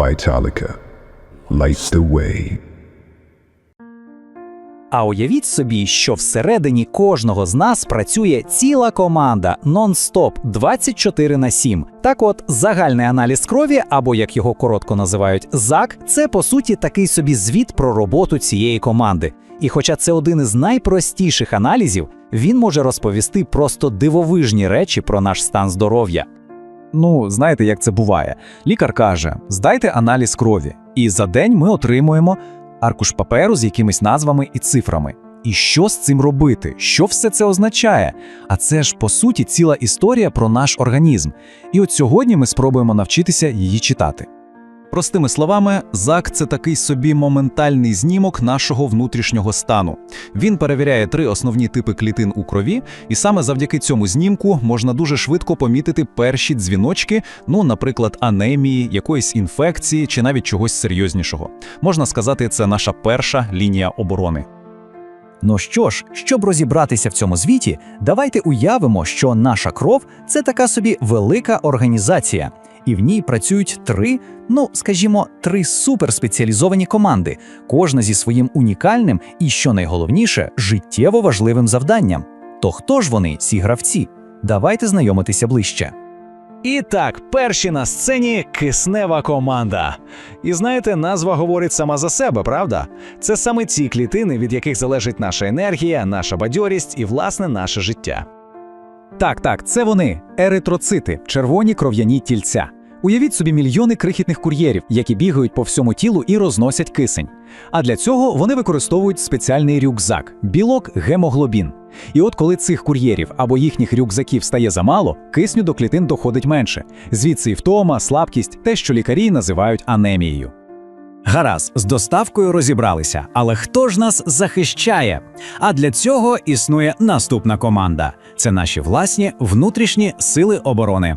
Vitalica. Light the way. А уявіть собі, що всередині кожного з нас працює ціла команда нон-стоп 24 на 7. Так от, загальний аналіз крові, або як його коротко називають ЗАК, це по суті такий собі звіт про роботу цієї команди. І хоча це один із найпростіших аналізів, він може розповісти просто дивовижні речі про наш стан здоров'я. Ну, знаєте, як це буває. Лікар каже: здайте аналіз крові, і за день ми отримуємо аркуш паперу з якимись назвами і цифрами. І що з цим робити? Що все це означає? А це ж по суті ціла історія про наш організм. І от сьогодні ми спробуємо навчитися її читати. Простими словами, ЗАК це такий собі моментальний знімок нашого внутрішнього стану. Він перевіряє три основні типи клітин у крові, і саме завдяки цьому знімку можна дуже швидко помітити перші дзвіночки, ну, наприклад, анемії, якоїсь інфекції чи навіть чогось серйознішого. Можна сказати, це наша перша лінія оборони. Ну що ж, щоб розібратися в цьому звіті, давайте уявимо, що наша кров це така собі велика організація, і в ній працюють три, ну скажімо, три суперспеціалізовані команди, кожна зі своїм унікальним і, що найголовніше, життєво важливим завданням. То хто ж вони, ці гравці? Давайте знайомитися ближче. І так, перші на сцені киснева команда. І знаєте, назва говорить сама за себе, правда? Це саме ці клітини, від яких залежить наша енергія, наша бадьорість і, власне, наше життя. Так, так, це вони еритроцити, червоні кров'яні тільця. Уявіть собі мільйони крихітних кур'єрів, які бігають по всьому тілу і розносять кисень. А для цього вони використовують спеціальний рюкзак білок гемоглобін. І от коли цих кур'єрів або їхніх рюкзаків стає замало, кисню до клітин доходить менше. Звідси і втома, слабкість, те, що лікарі називають анемією. Гаразд, з доставкою розібралися, але хто ж нас захищає? А для цього існує наступна команда: це наші власні внутрішні сили оборони.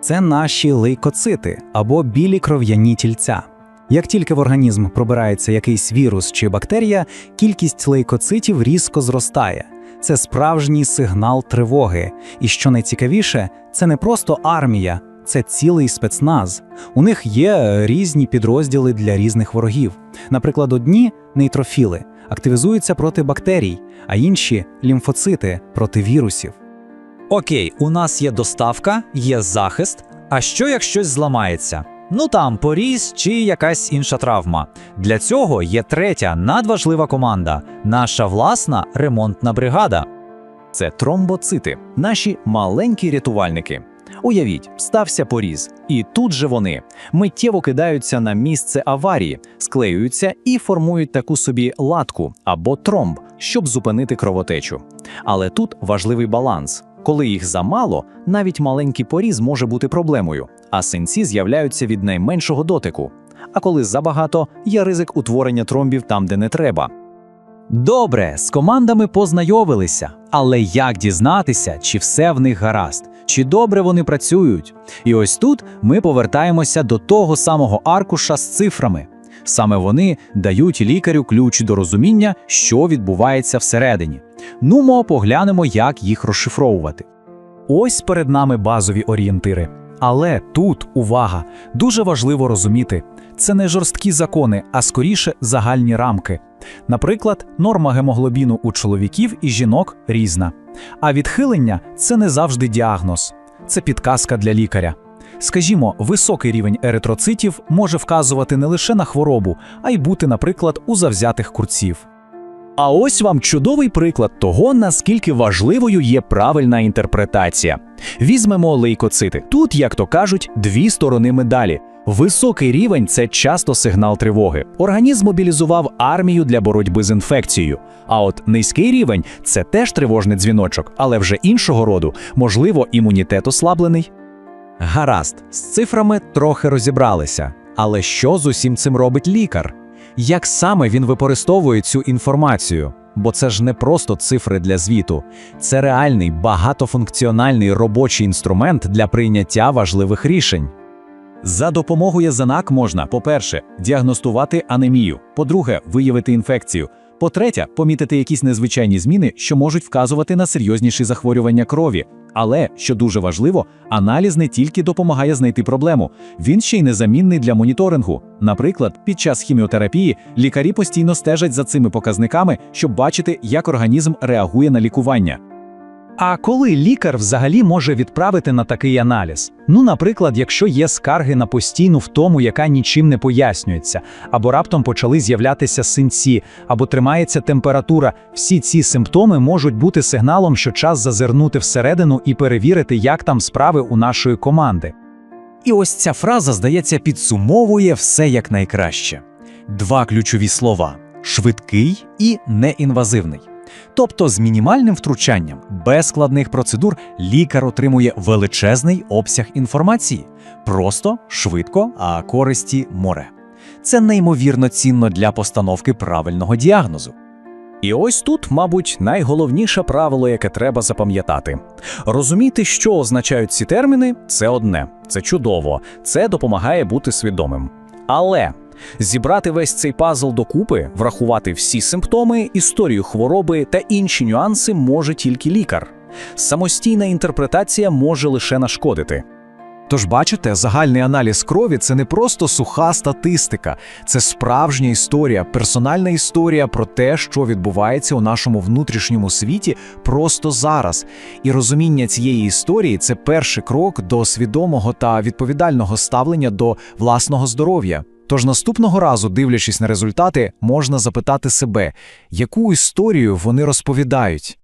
Це наші лейкоцити або білі кров'яні тільця. Як тільки в організм пробирається якийсь вірус чи бактерія, кількість лейкоцитів різко зростає. Це справжній сигнал тривоги. І що найцікавіше, це не просто армія, це цілий спецназ. У них є е, різні підрозділи для різних ворогів. Наприклад, одні нейтрофіли активізуються проти бактерій, а інші лімфоцити проти вірусів. Окей, у нас є доставка, є захист. А що як щось зламається? Ну там поріз чи якась інша травма. Для цього є третя надважлива команда наша власна ремонтна бригада. Це тромбоцити, наші маленькі рятувальники. Уявіть, стався поріз, і тут же вони миттєво кидаються на місце аварії, склеюються і формують таку собі латку або тромб, щоб зупинити кровотечу. Але тут важливий баланс. Коли їх замало, навіть маленький поріз може бути проблемою, а синці з'являються від найменшого дотику. А коли забагато, є ризик утворення тромбів там, де не треба. Добре, з командами познайомилися, але як дізнатися, чи все в них гаразд, чи добре вони працюють? І ось тут ми повертаємося до того самого аркуша з цифрами. Саме вони дають лікарю ключ до розуміння, що відбувається всередині. Нумо поглянемо, як їх розшифровувати. Ось перед нами базові орієнтири. Але тут увага, дуже важливо розуміти, це не жорсткі закони, а скоріше загальні рамки. Наприклад, норма гемоглобіну у чоловіків і жінок різна. А відхилення це не завжди діагноз, це підказка для лікаря. Скажімо, високий рівень еритроцитів може вказувати не лише на хворобу, а й бути, наприклад, у завзятих курців. А ось вам чудовий приклад того, наскільки важливою є правильна інтерпретація. Візьмемо лейкоцити. Тут, як то кажуть, дві сторони медалі. Високий рівень це часто сигнал тривоги. Організм мобілізував армію для боротьби з інфекцією. А от низький рівень це теж тривожний дзвіночок, але вже іншого роду, можливо, імунітет ослаблений. Гаразд, з цифрами трохи розібралися. Але що з усім цим робить лікар? Як саме він використовує цю інформацію? Бо це ж не просто цифри для звіту, це реальний багатофункціональний робочий інструмент для прийняття важливих рішень. За допомогою ЗАНАК можна, по-перше, діагностувати анемію, по-друге, виявити інфекцію, по-третє, помітити якісь незвичайні зміни, що можуть вказувати на серйозніші захворювання крові. Але, що дуже важливо, аналіз не тільки допомагає знайти проблему, він ще й незамінний для моніторингу. Наприклад, під час хіміотерапії лікарі постійно стежать за цими показниками, щоб бачити, як організм реагує на лікування. А коли лікар взагалі може відправити на такий аналіз? Ну, наприклад, якщо є скарги на постійну втому, яка нічим не пояснюється, або раптом почали з'являтися синці, або тримається температура, всі ці симптоми можуть бути сигналом, що час зазирнути всередину і перевірити, як там справи у нашої команди. І ось ця фраза, здається, підсумовує все як найкраще. Два ключові слова: швидкий і неінвазивний. Тобто, з мінімальним втручанням, без складних процедур, лікар отримує величезний обсяг інформації. Просто, швидко, а користі море. Це неймовірно цінно для постановки правильного діагнозу. І ось тут, мабуть, найголовніше правило, яке треба запам'ятати. Розуміти, що означають ці терміни, це одне, це чудово, це допомагає бути свідомим. Але зібрати весь цей пазл докупи, врахувати всі симптоми, історію хвороби та інші нюанси може тільки лікар. Самостійна інтерпретація може лише нашкодити. Тож, бачите, загальний аналіз крові це не просто суха статистика, це справжня історія, персональна історія про те, що відбувається у нашому внутрішньому світі просто зараз. І розуміння цієї історії це перший крок до свідомого та відповідального ставлення до власного здоров'я. Тож наступного разу, дивлячись на результати, можна запитати себе, яку історію вони розповідають.